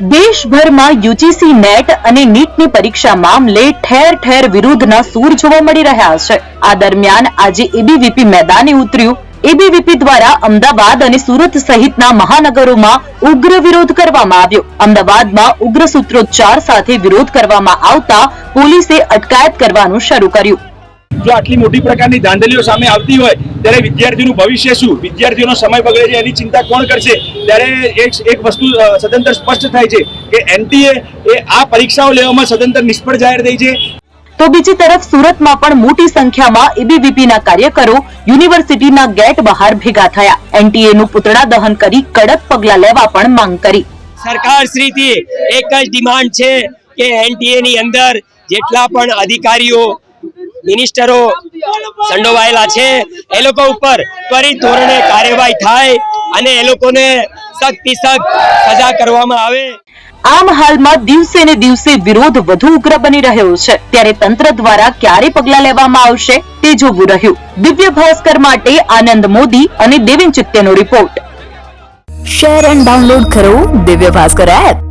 દેશભરમાં UGC net અને નીટની પરીક્ષા મામલે ઠેર ઠેર વિરોધના સૂર જોવા મળી રહ્યા છે. આ દરમિયાન આજે એબીવીપી મેદાને ઉતર્યું. એબીવીપી દ્વારા અમદાવાદ અને સુરત સહિતના મહાનગરોમાં ઉગ્ર વિરોધ કરવામાં આવ્યો. અમદાવાદમાં ઉગ્ર સૂત્રોચ્ચાર સાથે વિરોધ કરવામાં આવતા પોલીસે અટકાયત કરવાનું શરૂ કર્યું. જો આટલી મોટી પ્રકારની ધાંધલીઓ સામે આવતી હોય ત્યારે વિદ્યાર્થીનું ભવિષ્ય શું? વિદ્યાર્થીઓનો સમય બગડે છે એની ચિંતા કોણ કરશે? ત્યારે એક એક વસ્તુ સદંતર સ્પષ્ટ થાય છે કે એનટીએ એ આ પરીક્ષાઓ લેવામાં સદંતર નિષ્ફળ જાહેર થઈ છે. તો બીજી તરફ સુરતમાં પણ મોટી સંખ્યામાં એબીવીપીના કાર્યકરો યુનિવર્સિટીના ગેટ બહાર ભેગા થયા. એનટીએ નું પુતળા દહન કરી કડક પગલા લેવા પણ માંગ કરી. સરકાર શ્રીથી એક જ ડિમાન્ડ છે કે એનટીએ ની અંદર જેટલા પણ અધિકારીઓ મિનિસ્ટરો સંડોવાયેલા છે. એ લોકો ઉપર ત્વરિત ધોરણે કાર્યવાહી થાય અને એ લોકોને સખ્ત સખ્ત સજા કરવામાં આવે. આમ હાલમાં દિવસે ને દિવસે વિરોધ વધુ ઉગ્ર બની રહ્યો છે. ત્યારે તંત્ર દ્વારા ક્યારે પગલા લેવામાં આવશે તે જોવું રહ્યું. દિવ્ય ભાસ્કર માટે આનંદ મોદી અને દેવેન ચિત્તેનો રિપોર્ટ. શેર એન્ડ ડાઉનલોડ કરો દિવ્ય ભાસ્કર એપ